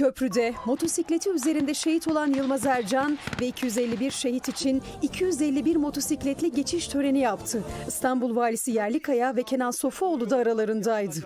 Köprüde motosikleti üzerinde şehit olan Yılmaz Ercan ve 251 şehit için 251 motosikletli geçiş töreni yaptı. İstanbul Valisi Yerlikaya ve Kenan Sofuoğlu da aralarındaydı.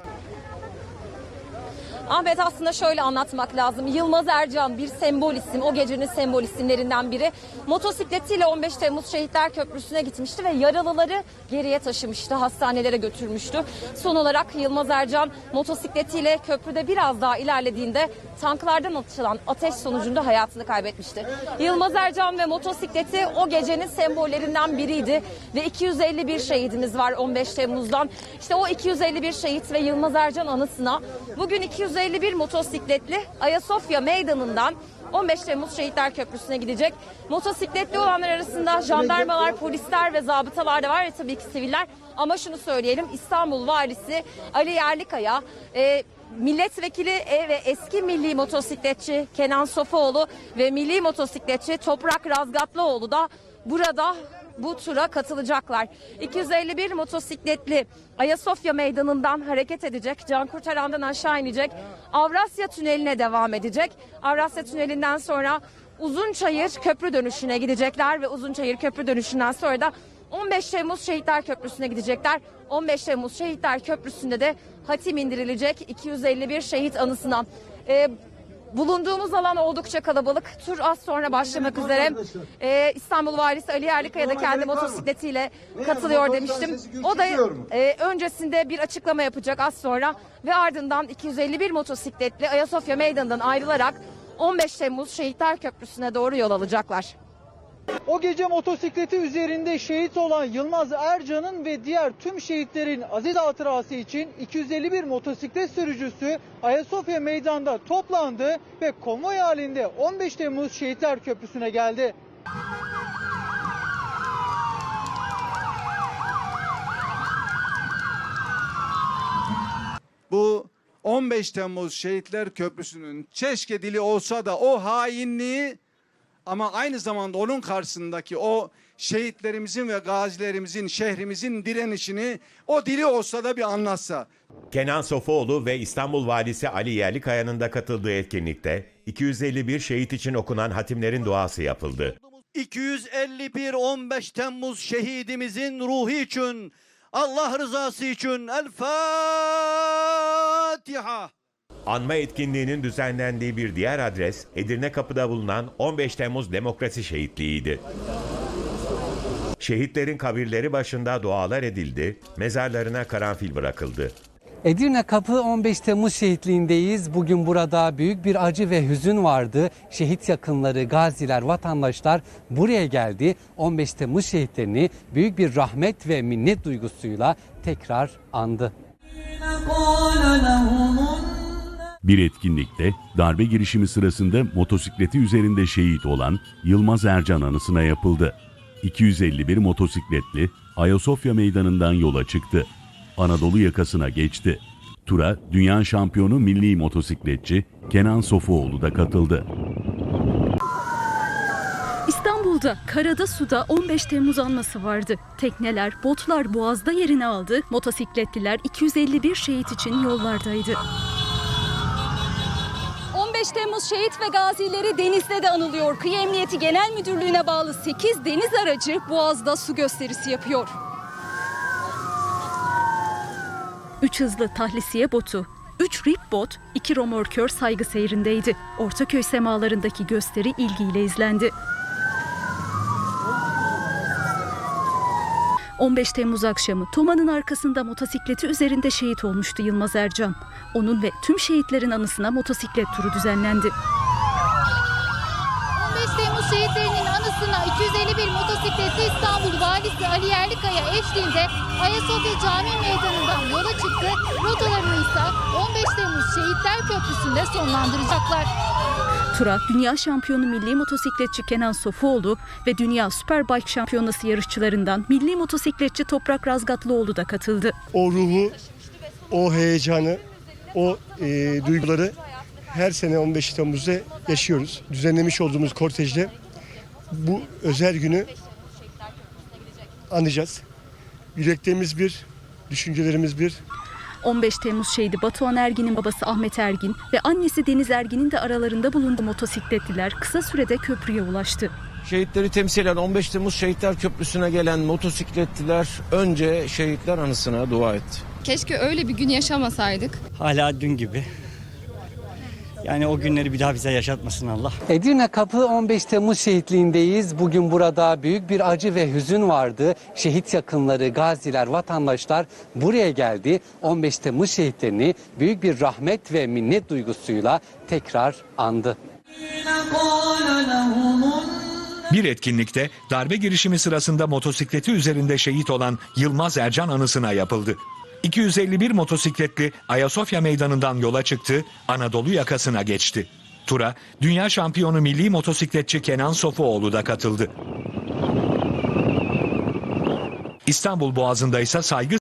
Ahmet aslında şöyle anlatmak lazım. Yılmaz Ercan bir sembol isim. O gecenin sembol isimlerinden biri. Motosikletiyle 15 Temmuz Şehitler Köprüsü'ne gitmişti ve yaralıları geriye taşımıştı. Hastanelere götürmüştü. Son olarak Yılmaz Ercan motosikletiyle köprüde biraz daha ilerlediğinde tanklardan atılan ateş sonucunda hayatını kaybetmişti. Yılmaz Ercan ve motosikleti o gecenin sembollerinden biriydi ve 251 şehidimiz var 15 Temmuz'dan. İşte o 251 şehit ve Yılmaz Ercan anısına bugün 251 motosikletli Ayasofya Meydanı'ndan 15 Temmuz Şehitler Köprüsü'ne gidecek. Motosikletli olanlar arasında jandarmalar, polisler ve zabıtalar da var ve tabii ki siviller. Ama şunu söyleyelim İstanbul Valisi Ali Yerlikaya e, Milletvekili e ve eski milli motosikletçi Kenan Sofuoğlu ve milli motosikletçi Toprak Razgatlıoğlu da burada bu tura katılacaklar. 251 motosikletli Ayasofya Meydanı'ndan hareket edecek. Can Kurtaran'dan aşağı inecek. Avrasya Tüneli'ne devam edecek. Avrasya Tüneli'nden sonra Uzunçayır Köprü dönüşüne gidecekler ve Uzunçayır Köprü dönüşünden sonra da 15 Temmuz Şehitler Köprüsü'ne gidecekler. 15 Temmuz Şehitler Köprüsü'nde de hatim indirilecek 251 şehit anısına. Ee, Bulunduğumuz alan oldukça kalabalık. Tur az sonra başlamak üzere. Ee, İstanbul Valisi Ali Yerlikaya da kendi motosikletiyle katılıyor demiştim. O da e, öncesinde bir açıklama yapacak az sonra ve ardından 251 motosikletli Ayasofya Meydanı'ndan ayrılarak 15 Temmuz Şehitler Köprüsü'ne doğru yol alacaklar. O gece motosikleti üzerinde şehit olan Yılmaz Ercan'ın ve diğer tüm şehitlerin aziz hatırası için 251 motosiklet sürücüsü Ayasofya Meydan'da toplandı ve konvoy halinde 15 Temmuz Şehitler Köprüsü'ne geldi. Bu 15 Temmuz Şehitler Köprüsü'nün çeşke dili olsa da o hainliği ama aynı zamanda onun karşısındaki o şehitlerimizin ve gazilerimizin, şehrimizin direnişini o dili olsa da bir anlatsa. Kenan Sofuoğlu ve İstanbul Valisi Ali Yerlikaya'nın da katıldığı etkinlikte 251 şehit için okunan hatimlerin duası yapıldı. 251 15 Temmuz şehidimizin ruhu için Allah rızası için El Fatiha. Anma etkinliğinin düzenlendiği bir diğer adres Edirne Kapı'da bulunan 15 Temmuz Demokrasi Şehitliği'ydi. Şehitlerin kabirleri başında dualar edildi, mezarlarına karanfil bırakıldı. Edirne Kapı 15 Temmuz şehitliğindeyiz. Bugün burada büyük bir acı ve hüzün vardı. Şehit yakınları, gaziler, vatandaşlar buraya geldi. 15 Temmuz şehitlerini büyük bir rahmet ve minnet duygusuyla tekrar andı. Bir etkinlikte darbe girişimi sırasında motosikleti üzerinde şehit olan Yılmaz Ercan anısına yapıldı. 251 motosikletli Ayasofya Meydanı'ndan yola çıktı. Anadolu yakasına geçti. Tura dünya şampiyonu milli motosikletçi Kenan Sofuoğlu da katıldı. İstanbul'da karada suda 15 Temmuz anması vardı. Tekneler, botlar boğazda yerini aldı. Motosikletliler 251 şehit için yollardaydı. 15 Temmuz şehit ve gazileri denizde de anılıyor. Kıyı Emniyeti Genel Müdürlüğü'ne bağlı 8 deniz aracı Boğaz'da su gösterisi yapıyor. 3 hızlı tahlisiye botu, 3 rip bot, 2 romorkör saygı seyrindeydi. Ortaköy semalarındaki gösteri ilgiyle izlendi. 15 Temmuz akşamı Toma'nın arkasında motosikleti üzerinde şehit olmuştu Yılmaz Ercan. Onun ve tüm şehitlerin anısına motosiklet turu düzenlendi. 15 Temmuz şehitlerinin anısına 251 motosikletli İstanbul Valisi Ali Yerlikaya eşliğinde Ayasofya Camii Meydanı'ndan yola çıktı. Rotalarını ise 15 Temmuz Şehitler Köprüsü'nde sonlandıracaklar. Tura dünya şampiyonu milli motosikletçi Kenan Sofuoğlu ve dünya Superbike şampiyonası yarışçılarından milli motosikletçi Toprak Razgatlıoğlu da katıldı. o ruhu, o heyecanı, o e, duyguları her sene 15 Temmuz'da yaşıyoruz. Düzenlemiş olduğumuz kortejde bu özel günü anacağız. Yüreklerimiz bir, düşüncelerimiz bir. 15 Temmuz şehidi Batuhan Ergin'in babası Ahmet Ergin ve annesi Deniz Ergin'in de aralarında bulunduğu motosikletliler kısa sürede köprüye ulaştı. Şehitleri temsilen 15 Temmuz Şehitler Köprüsü'ne gelen motosikletliler önce şehitler anısına dua etti. Keşke öyle bir gün yaşamasaydık. Hala dün gibi. Yani o günleri bir daha bize yaşatmasın Allah. Edirne Kapı 15 Temmuz şehitliğindeyiz. Bugün burada büyük bir acı ve hüzün vardı. Şehit yakınları, gaziler, vatandaşlar buraya geldi. 15 Temmuz şehitlerini büyük bir rahmet ve minnet duygusuyla tekrar andı. Bir etkinlikte darbe girişimi sırasında motosikleti üzerinde şehit olan Yılmaz Ercan anısına yapıldı. 251 motosikletli Ayasofya Meydanı'ndan yola çıktı, Anadolu yakasına geçti. Tura, dünya şampiyonu milli motosikletçi Kenan Sofuoğlu da katıldı. İstanbul Boğazı'nda ise saygı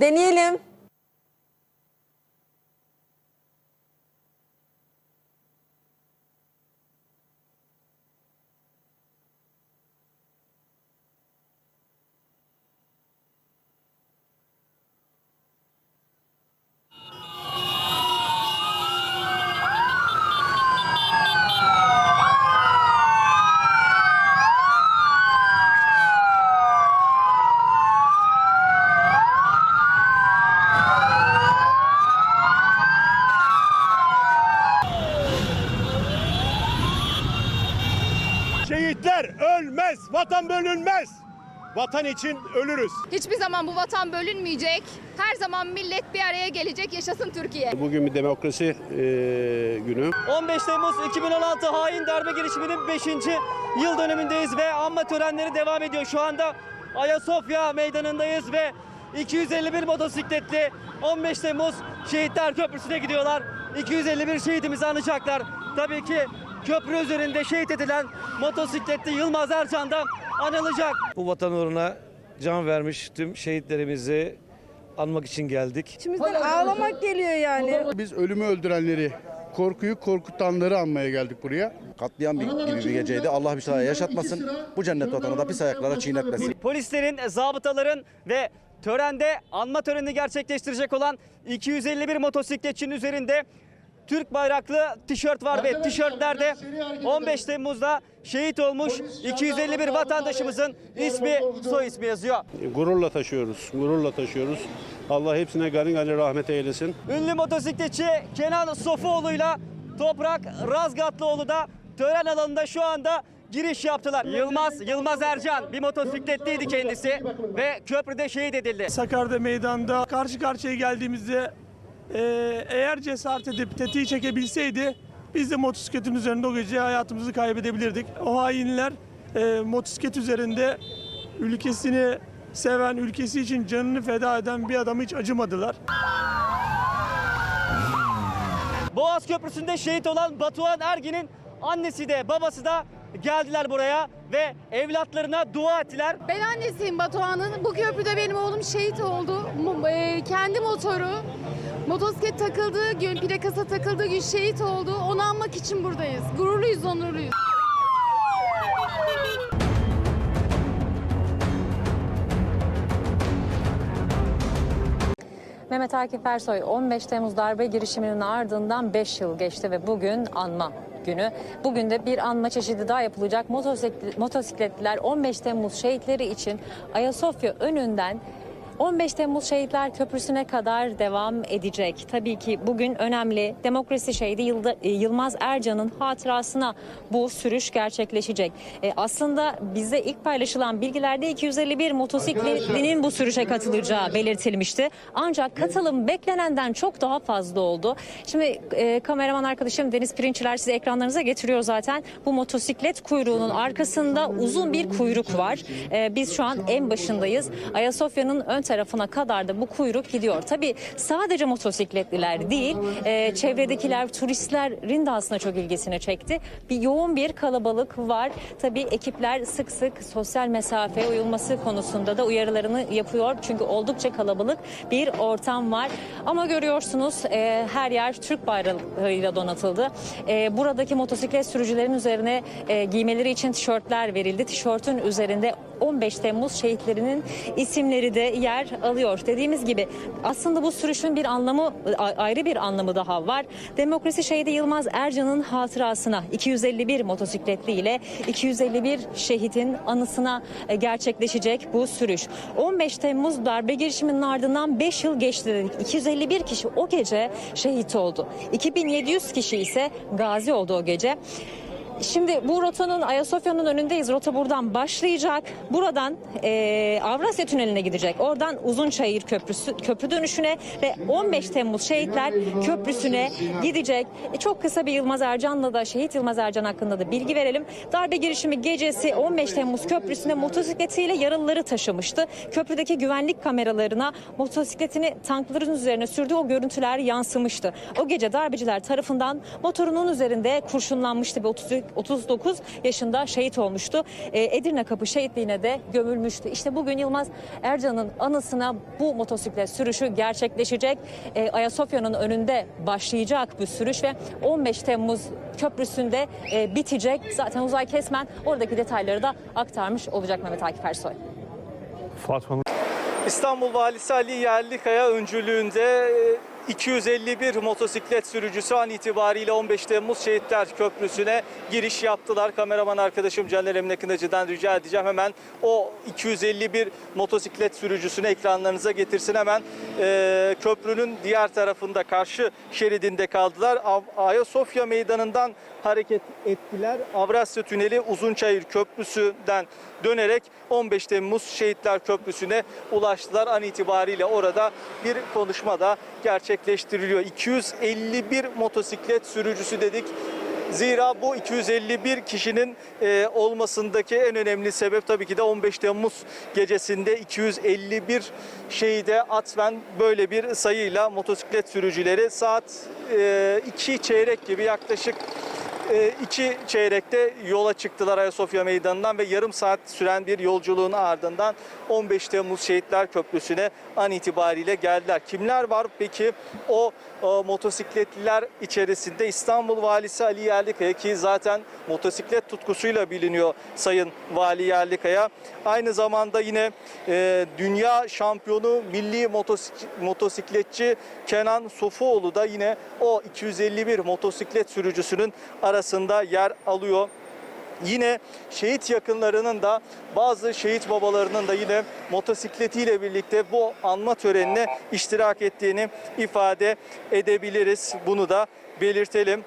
Deneyelim. Şehitler ölmez, vatan bölünmez. Vatan için ölürüz. Hiçbir zaman bu vatan bölünmeyecek. Her zaman millet bir araya gelecek. Yaşasın Türkiye. Bugün bir demokrasi günü. 15 Temmuz 2016 hain darbe girişiminin 5. yıl dönümündeyiz ve anma törenleri devam ediyor. Şu anda Ayasofya meydanındayız ve 251 motosikletli 15 Temmuz Şehitler Köprüsü'ne gidiyorlar. 251 şehidimizi anacaklar. Tabii ki köprü üzerinde şehit edilen motosikletli Yılmaz Ercan da anılacak. Bu vatan uğruna can vermiş tüm şehitlerimizi anmak için geldik. İçimizden ağlamak geliyor yani. Biz ölümü öldürenleri, korkuyu korkutanları anmaya geldik buraya. Katliam gibi bir geceydi. Allah bir daha yaşatmasın. Bu cennet vatanı da pis ayaklara çiğnetmesin. Polislerin, zabıtaların ve törende anma törenini gerçekleştirecek olan 251 motosikletçinin üzerinde Türk bayraklı tişört var ve tişörtlerde 15 Temmuz'da şehit olmuş 251 vatandaşımızın ismi, soy ismi yazıyor. Gururla taşıyoruz, gururla taşıyoruz. Allah hepsine gani gani rahmet eylesin. Ünlü motosikletçi Kenan Sofuoğlu'yla Toprak Razgatlıoğlu da tören alanında şu anda giriş yaptılar. Yılmaz, Yılmaz Ercan bir motosikletliydi kendisi ve köprüde şehit edildi. Sakarya meydanda karşı karşıya geldiğimizde eee, eğer cesaret edip tetiği çekebilseydi biz de motosikletin üzerinde o gece hayatımızı kaybedebilirdik. O hainler eee, motosiklet üzerinde ülkesini seven, ülkesi için canını feda eden bir adamı hiç acımadılar. Boğaz Köprüsü'nde şehit olan Batuhan Ergin'in annesi de babası da geldiler buraya ve evlatlarına dua ettiler. Ben annesiyim Batuhan'ın. Bu köprüde benim oğlum şehit oldu. E, kendi motoru motosiklet takıldığı gün, plakası takıldığı gün şehit oldu. Onu anmak için buradayız. Gururluyuz, onurluyuz. Mehmet Akif Ersoy 15 Temmuz darbe girişiminin ardından 5 yıl geçti ve bugün anma günü. Bugün de bir anma çeşidi daha yapılacak. Motosiklet- Motosikletliler 15 Temmuz şehitleri için Ayasofya önünden 15 Temmuz Şehitler Köprüsü'ne kadar devam edecek. Tabii ki bugün önemli demokrasi şehidi e, Yılmaz Ercan'ın hatırasına bu sürüş gerçekleşecek. E, aslında bize ilk paylaşılan bilgilerde 251 motosikletlinin bu sürüşe katılacağı belirtilmişti. Ancak katılım beklenenden çok daha fazla oldu. Şimdi e, kameraman arkadaşım Deniz Pirinçler size ekranlarınıza getiriyor zaten. Bu motosiklet kuyruğunun arkasında uzun bir kuyruk var. E, biz şu an en başındayız. Ayasofya'nın ön tarafına kadar da bu kuyruk gidiyor. Tabii sadece motosikletliler değil, e, çevredekiler, turistlerin de aslında çok ilgisini çekti. Bir yoğun bir kalabalık var. Tabii ekipler sık sık sosyal mesafe uyulması konusunda da uyarılarını yapıyor. Çünkü oldukça kalabalık bir ortam var. Ama görüyorsunuz e, her yer Türk bayrağıyla donatıldı. E, buradaki motosiklet sürücülerin üzerine e, giymeleri için tişörtler verildi. Tişörtün üzerinde 15 Temmuz şehitlerinin isimleri de yer alıyor. Dediğimiz gibi aslında bu sürüşün bir anlamı ayrı bir anlamı daha var. Demokrasi şehidi Yılmaz Ercan'ın hatırasına 251 motosikletli ile 251 şehidin anısına e, gerçekleşecek bu sürüş. 15 Temmuz darbe girişiminin ardından 5 yıl geçti dedik. 251 kişi o gece şehit oldu. 2700 kişi ise gazi oldu o gece. Şimdi bu rotanın Ayasofya'nın önündeyiz. Rota buradan başlayacak. Buradan eee, Avrasya Tüneli'ne gidecek. Oradan Uzunçayır Köprüsü köprü dönüşüne ve 15 Temmuz Şehitler Köprüsü'ne gidecek. E, çok kısa bir Yılmaz Ercan'la da şehit Yılmaz Ercan hakkında da bilgi verelim. Darbe girişimi gecesi 15 Temmuz Köprüsü'ne motosikletiyle yaralıları taşımıştı. Köprüdeki güvenlik kameralarına motosikletini tankların üzerine sürdüğü o görüntüler yansımıştı. O gece darbeciler tarafından motorunun üzerinde kurşunlanmıştı ve 30 39 yaşında şehit olmuştu. E, Edirne Kapı şehitliğine de gömülmüştü. İşte bugün Yılmaz Ercan'ın anısına bu motosiklet sürüşü gerçekleşecek. E, Ayasofya'nın önünde başlayacak bu sürüş ve 15 Temmuz köprüsünde e, bitecek. Zaten Uzay Kesmen oradaki detayları da aktarmış olacak Mehmet Akif Ersoy. İstanbul Valisi Ali Yerlikaya öncülüğünde e, 251 motosiklet sürücüsü an itibariyle 15 Temmuz Şehitler Köprüsü'ne giriş yaptılar. Kameraman arkadaşım Caner Emine Kınacı'dan rica edeceğim hemen o 251 motosiklet sürücüsünü ekranlarınıza getirsin hemen. e, köprünün diğer tarafında karşı şeridinde kaldılar. Ayasofya Meydanı'ndan hareket ettiler. Avrasya Tüneli Uzunçayır Köprüsü'nden dönerek 15 Temmuz Şehitler Köprüsü'ne ulaştılar. An itibariyle orada bir konuşma da gerçekleştiriliyor. 251 motosiklet sürücüsü dedik. Zira bu 251 kişinin e, olmasındaki en önemli sebep tabii ki de 15 Temmuz gecesinde 251 şehide atfen böyle bir sayıyla motosiklet sürücüleri saat 2 çeyrek gibi yaklaşık e, iki çeyrekte yola çıktılar Ayasofya Meydanı'ndan ve yarım saat süren bir yolculuğun ardından 15 Temmuz Şehitler Köprüsü'ne an itibariyle geldiler. Kimler var peki o motosikletliler içerisinde İstanbul Valisi Ali Yerlikaya ki zaten motosiklet tutkusuyla biliniyor Sayın Vali Yerlikaya. Aynı zamanda yine e, dünya şampiyonu milli motosik- motosikletçi Kenan Sofuoğlu da yine o 251 motosiklet sürücüsünün arasında yer alıyor. Yine şehit yakınlarının da bazı şehit babalarının da yine motosikletiyle birlikte bu anma törenine iştirak ettiğini ifade edebiliriz. Bunu da belirtelim.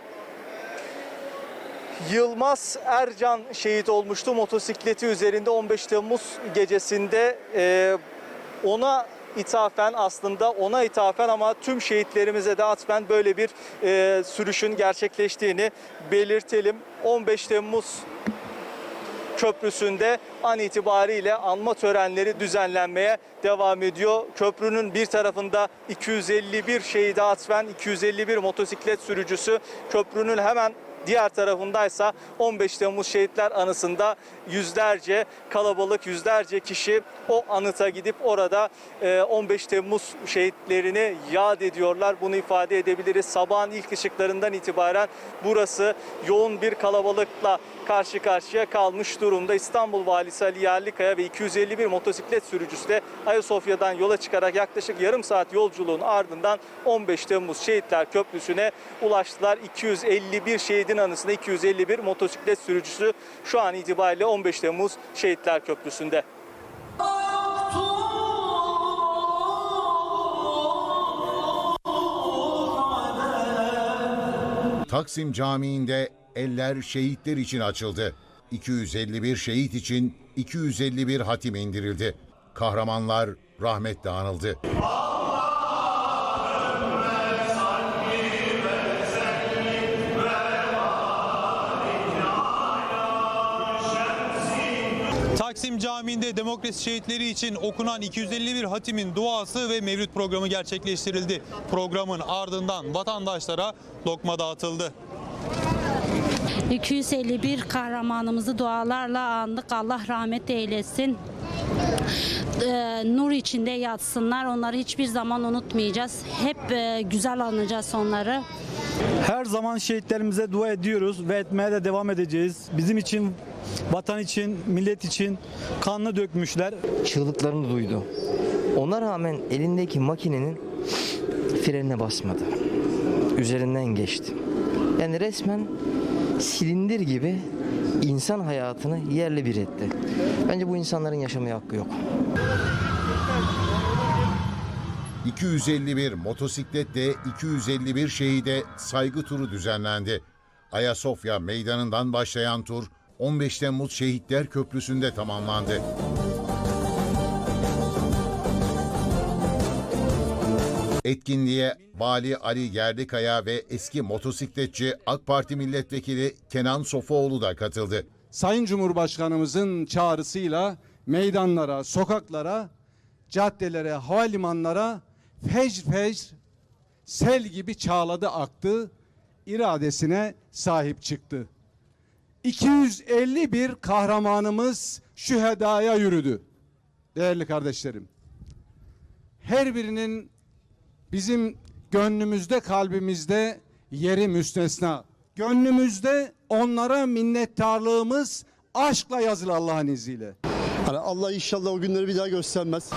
Yılmaz Ercan şehit olmuştu motosikleti üzerinde 15 Temmuz gecesinde Ee, ona ithafen aslında ona ithafen ama tüm şehitlerimize de atfen böyle bir e, sürüşün gerçekleştiğini belirtelim. 15 Temmuz Köprüsü'nde an itibariyle anma törenleri düzenlenmeye devam ediyor. Köprünün bir tarafında 251 şehide atfen 251 motosiklet sürücüsü köprünün hemen Diğer tarafındaysa 15 Temmuz Şehitler Anısı'nda yüzlerce kalabalık, yüzlerce kişi o anıta gidip orada e, 15 Temmuz şehitlerini yad ediyorlar. Bunu ifade edebiliriz. Sabahın ilk ışıklarından itibaren burası yoğun bir kalabalıkla karşı karşıya kalmış durumda. İstanbul Valisi Ali Yerlikaya ve 251 motosiklet sürücüsü de Ayasofya'dan yola çıkarak yaklaşık yarım saat yolculuğun ardından 15 Temmuz Şehitler Köprüsü'ne ulaştılar. 251 şehidin anısında 251 motosiklet sürücüsü şu an itibariyle 15 Temmuz Şehitler Köprüsü'nde. Taksim Camii'nde eller şehitler için açıldı. 251 şehit için 251 hatim indirildi. Kahramanlar rahmetle anıldı. Taksim Camii'nde demokrasi şehitleri için okunan 251 hatimin duası ve mevlüt programı gerçekleştirildi. Programın ardından vatandaşlara lokma dağıtıldı. 251 kahramanımızı dualarla andık. Allah rahmet eylesin. Ee, nur içinde yatsınlar. Onları hiçbir zaman unutmayacağız. Hep e, güzel anacağız onları. Her zaman şehitlerimize dua ediyoruz ve etmeye de devam edeceğiz. Bizim için, vatan için, millet için kanını dökmüşler. çığlıklarını duydu. Ona rağmen elindeki makinenin frenine basmadı. Üzerinden geçti. Yani resmen silindir gibi insan hayatını yerle bir etti. Bence bu insanların yaşamaya hakkı yok. 251 motosikletle 251 şehide saygı turu düzenlendi. Ayasofya meydanından başlayan tur 15 Temmuz Şehitler Köprüsü'nde tamamlandı. Etkinliğe Vali Ali Yerlikaya ve eski motosikletçi AK Parti Milletvekili Kenan Sofuoğlu da katıldı. Sayın Cumhurbaşkanımızın çağrısıyla meydanlara, sokaklara, caddelere, havalimanlara fecr fecr sel gibi çağladı aktı, iradesine sahip çıktı. 251 kahramanımız şühedaya yürüdü. Değerli kardeşlerim. Her birinin bizim gönlümüzde, kalbimizde yeri müstesna. Gönlümüzde onlara minnettarlığımız aşkla yazılı Allah'ın izniyle. Hani Allah inşallah o günleri bir daha göstermez.